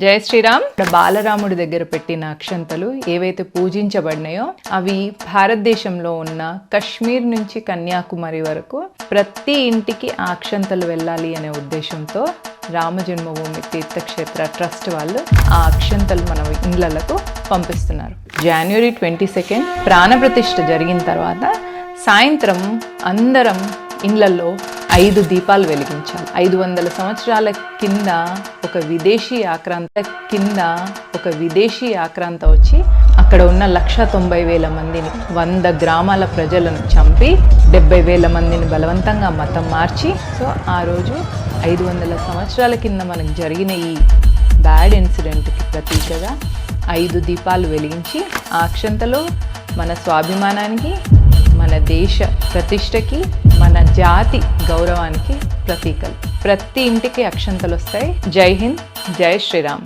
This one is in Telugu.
జయ శ్రీరామ్. బాలరాముడి దగ్గర పెట్టిన అక్షంతలు ఏవైతే పూజించబడినాయో అవి భారతదేశంలో ఉన్న కశ్మీర్ నుంచి కన్యాకుమారి వరకు ప్రతి ఇంటికి ఆ అక్షంతలు వెళ్ళాలి అనే ఉద్దేశంతో రామ జన్మభూమి తీర్థక్షేత్ర ట్రస్ట్ వాళ్ళు ఆ అక్షంతలు మన ఇండ్లకు పంపిస్తున్నారు. జనవరి ట్వంటీ సెకండ్ ప్రాణప్రతిష్ఠ జరిగిన తర్వాత సాయంత్రం అందరం ఇండ్లలో ఐదు దీపాలు వెలిగించాలి ఐదు వందల సంవత్సరాల కింద ఒక విదేశీ ఆక్రాంత కింద ఒక విదేశీ ఆక్రాంత వచ్చి అక్కడ ఉన్న లక్ష తొంభై వేల మందిని వంద గ్రామాల ప్రజలను చంపి డెబ్బై వేల మందిని బలవంతంగా మతం మార్చి సో ఆ రోజు ఐదు వందల సంవత్సరాల కింద మనకు జరిగిన ఈ బ్యాడ్ ఇన్సిడెంట్కి ప్రతీకగా ఐదు దీపాలు వెలిగించి ఆ అక్షంతలో మన స్వాభిమానానికి మన దేశ ప్రతిష్టకి మన జాతి గౌరవానికి ప్రతీకలు. ప్రతి ఇంటికి అక్షంతలు వస్తాయి. జై హింద్ జై శ్రీరామ్.